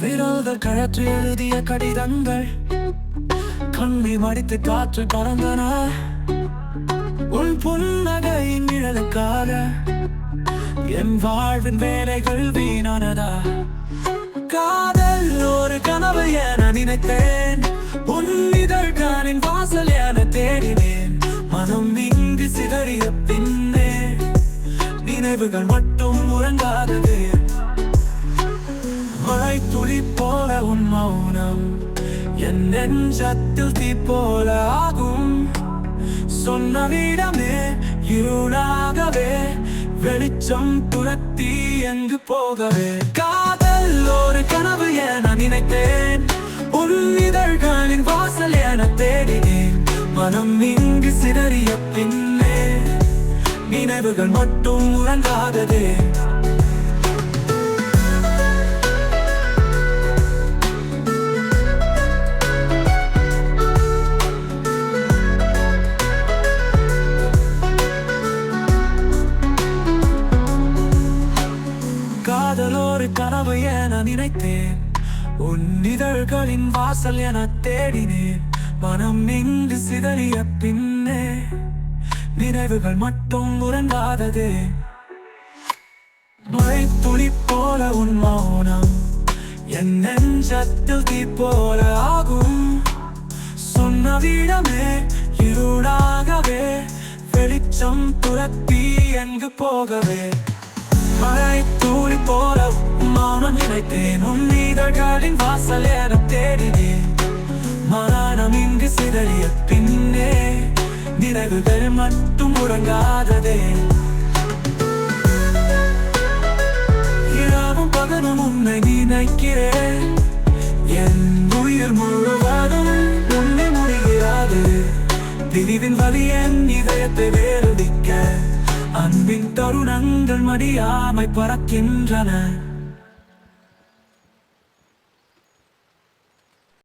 விரல்கள் கழற்றி எழுதிய கடிதங்கள் கண்ணி மடித்து காற்று கலந்தன உள் புன்னகையின் நிழலுக்காக என் வாழ்வின் வேலைகள் வீணானதா? காதல் ஒரு கனவு என நினைத்தேன். உன் இதழ்கானின் வாசல் என தேடினேன். மனம் இங்கு சிதறிய பின்ன நினைவுகள் மட்டும் உறங்காதது. மழை துளி போல உன் மௌனம் என் நெஞ்சத்தில் தீ போல ஆகும். சொன்ன வீடமே இருளாகவே வெளிச்சம் துரத்தி எங்கு போகவே. காதல் ஒரு கனவு என நினைத்தேன். உன் இதழ்களின் வாசல் என தேடினேன். மனம் இங்கு சிதறிய பின்னே நினைவுகள் மட்டும் உறங்காததே காதல் கனவு என நினைத்தேன் உன் இதழ்களின் வாசல் என தேடினேன் மனம் இங்கு சிதறிய பின்னே நினைவுகள் மட்டும் உறங்காததே மழை துளி போல உன் மௌனம். என் நெஞ்சத்தில் தீ போல ஆகும். சொன்ன விடமே இருளாகவே வெளிச்சம் துரத்தி எங்கு போகவே. மழை தூளி போல மௌனம் நினைத்தேன் உன் இதழ்களின் வாசல் என தேடினேன். மரணம் இங்கு சிதறிய பின்னே நினைவுகள் மட்டும் உறங்காததே. நினைக்கிறேன் என் உயிர் முழுவதும் உன்னை முடிகிறாது. பிரிவின் வலி என் இதயத்தை வேறுதிக்க அன்பின் தருணங்கள் மடியாமை பறக்கின்றன.